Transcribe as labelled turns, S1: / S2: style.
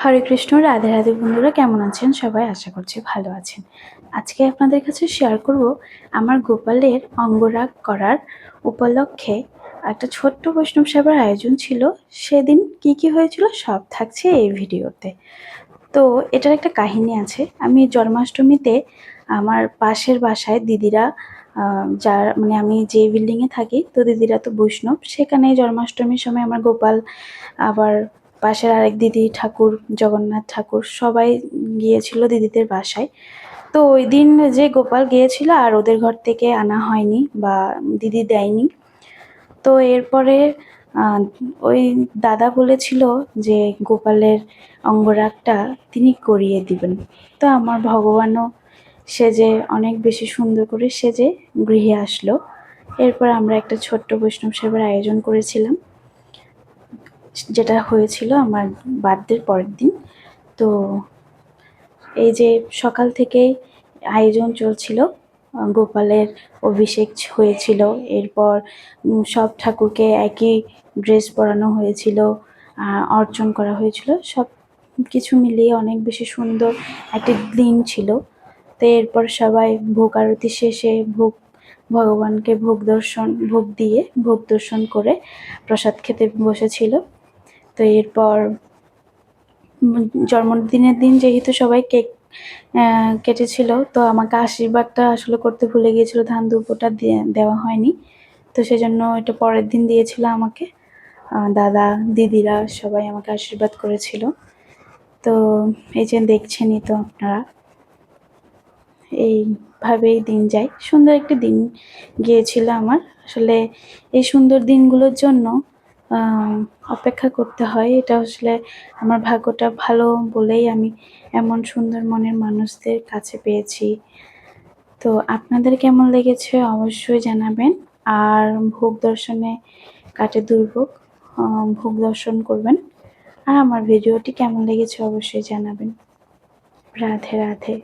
S1: হরে কৃষ্ণ, রাধে রাধে বন্ধুরা, কেমন আছেন? সবাই আশা করছি ভালো আছেন। আজকে আপনাদের কাছে শেয়ার করব আমার গোপালের অঙ্গরাগ করার উপলক্ষে একটা ছোট্ট বৈষ্ণব সেবার আয়োজন ছিল। সেদিন কি কি হয়েছিল সব থাকছে এই ভিডিওতে। তো এটার একটা কাহিনী আছে। আমি জন্মাষ্টমীতে আমার পাশের বাসায় দিদিরা যার মানে আমি যে বিল্ডিংয়ে থাকি, তো দিদিরা তো বৈষ্ণব। সেখানে জন্মাষ্টমীর সময় আমার গোপাল আবার পাশের আরেক দিদি ঠাকুর, জগন্নাথ ঠাকুর সবাই গিয়েছিল দিদিদের বাসায়। তো ওই দিন যে গোপাল গিয়েছিল আর ওদের ঘর থেকে আনা হয়নি বা দিদি দেয়নি। তো এরপরে ওই দাদা বলেছিল যে গোপালের অঙ্গরাগটা তিনি করিয়ে দিবেন। তো আমার ভগবানও সেজে অনেক বেশি সুন্দর করে সেজে গৃহে আসলো। এরপর আমরা একটা ছোট্ট বৈষ্ণব সেবার আয়োজন করেছিলাম। যেটা হয়েছিল আমার বার্থডের পরের দিন। তো এই যে সকাল থেকেই আয়োজন চলছিল গোপালের অভিষেক হয়েছিল এরপর সব ঠাকুরকে একই ড্রেস পরানো হয়েছিল আহ, অর্চন করা হয়েছিল সব কিছু মিলিয়ে অনেক বেশি সুন্দর একটি দিন ছিল। তো এরপর সবাই ভোগ আরতি শেষে ভোগ ভগবানকে ভোগ দর্শন ভোগ দিয়ে ভোগ দর্শন করে প্রসাদ খেতে বসেছিল। তো এরপর জন্মদিনের দিন যেহেতু সবাই কেক কেটেছিল, তো আমাকে আশীর্বাদটা আসলে করতে ভুলে গিয়েছিল, ধান দুর্বটা দেওয়া হয়নি। তো সেজন্য এটা পরের দিন দিয়েছিল আমাকে। দাদা, দিদিরা সবাই আমাকে আশীর্বাদ করেছিল। তো এই যে দেখছেনই তো আপনারা, এইভাবেই দিন যায়। সুন্দর একটি দিন গিয়েছিল আমার। আসলে এই সুন্দর দিনগুলোর জন্য অপেক্ষা করতে হয়। এটা আসলে আমার ভাগ্যটা ভালো বলেই আমি এমন সুন্দর মনের মানুষদের কাছে পেয়েছি। তো আপনাদের কেমন লেগেছে অবশ্যই জানাবেন। আর ভোগ দর্শনে কাটে দুর্ভোগ ভোগ দর্শন করবেন। আর আমার ভিডিওটি কেমন লেগেছে অবশ্যই জানাবেন। রাধে রাধে।